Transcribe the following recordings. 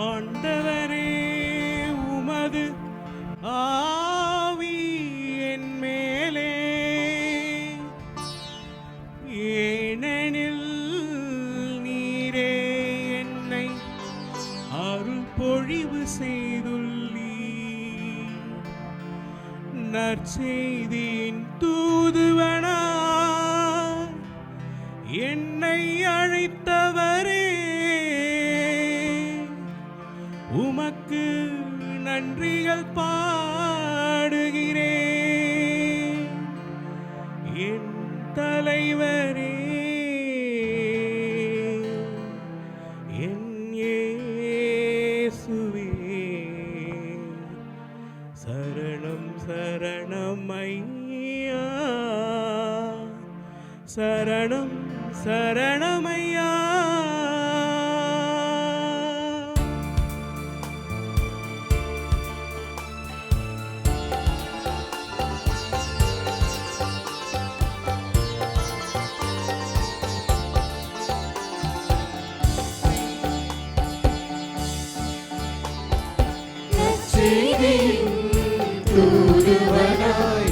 ஆண்டவரே உமது ஆவி என் மேலே. ஏனெனில் நீரே என்னை அருள் பொழிவு செய்துள்ளீ நற்செய்தி என் தலைவரே. என் ஏசுவே சரணம் சரணமையா சரணம் சரணமையா துருவனாய்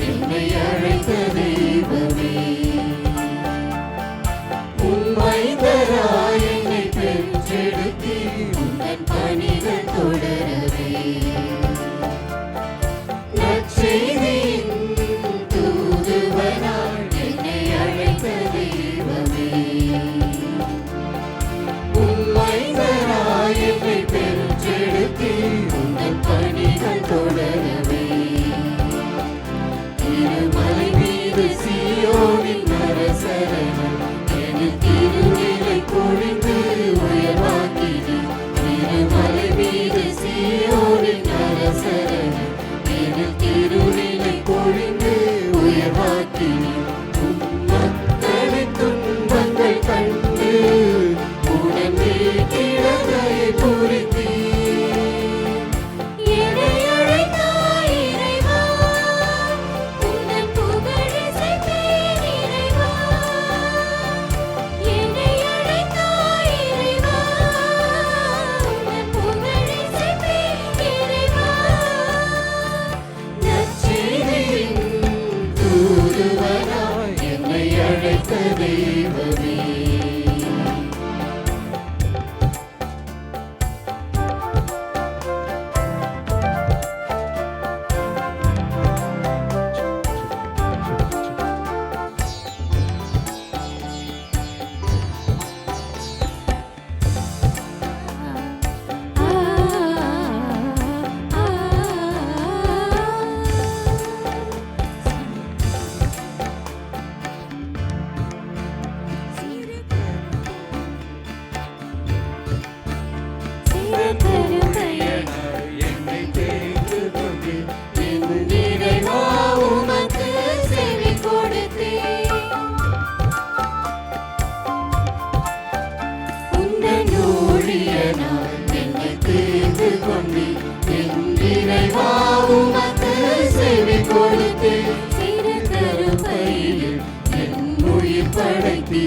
கொடுத்து சிறு கருப்பையில் என் உயிர் படைத்தி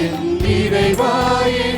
என் இறைவாயின்